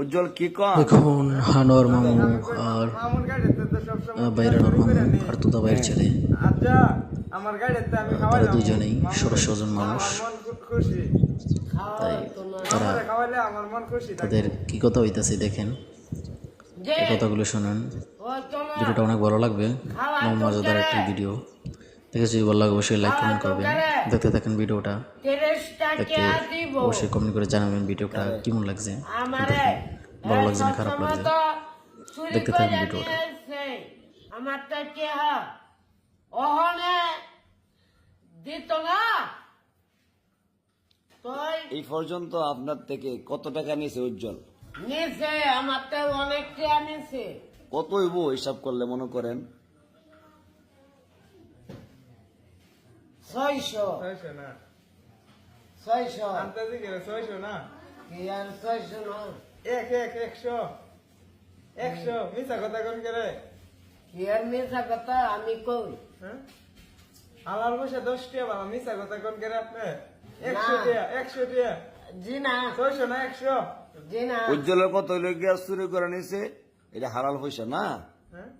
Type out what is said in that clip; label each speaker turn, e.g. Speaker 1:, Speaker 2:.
Speaker 1: উজ্জ্বল কি কন
Speaker 2: দেখুন হানোর মামু আর বাইরানোর মামু আর তুদা বাইরের ছেলে।
Speaker 3: আচ্ছা আমার গাড়িতে আমি
Speaker 2: তারা দুজনেই ষোড়শ জন মানুষ।
Speaker 3: মন
Speaker 2: তাই তারা
Speaker 3: আমার খাওয়াইলে আমার মন খুশি থাকে
Speaker 2: তাদের কি কথা হইতাছে দেখেন? এই কথাগুলো শুনেন। ভিডিওটা অনেক ভালো লাগবে। মজাদার একটি ভিডিও। দেখে যদি ভালো লাগে অবশ্যই লাইক কমেন্ট করবেন। দেখতে থাকেন ভিডিওটা। দেখতে অবশ্যই কমেন্ট করে জানাবেন ভিডিওটা কেমন লাগছে। ভালো লাগছে না খারাপ লাগছে। দেখতে থাকুন ভিডিওটা।
Speaker 4: আমার কে অহনে দিত না?
Speaker 1: এই পর্যন্ত আপনার থেকে কত টাকা নিয়েছে উজ্জ্বল?
Speaker 4: নিয়েছে আমার তো অনেক টাকা নিয়েছে।
Speaker 1: কত হইব হিসাব করলে মনে করেন?
Speaker 4: ছয়শো।
Speaker 3: ছয়শো না।
Speaker 4: ছয়শো।
Speaker 3: ছয়শো না?
Speaker 4: কি আর ছয়শো না?
Speaker 3: এক এক একশো। একশো। মিশা কথা কোন করে
Speaker 4: কি আর মিশা কথা? আমি কই?
Speaker 3: হ্যাঁ? আমার পয়সা দশ টাকা বাবা মিশা কথা কোন করে আপনি? একশো। টাকা একশো টাকা
Speaker 4: জি না।
Speaker 3: ছয়শো না একশো?
Speaker 4: জি না।
Speaker 1: উজ্জ্বলের কত হইলে গিয়া চুরি করে নিছে? এটা হালাল পয়সা না?
Speaker 3: হ্যাঁ?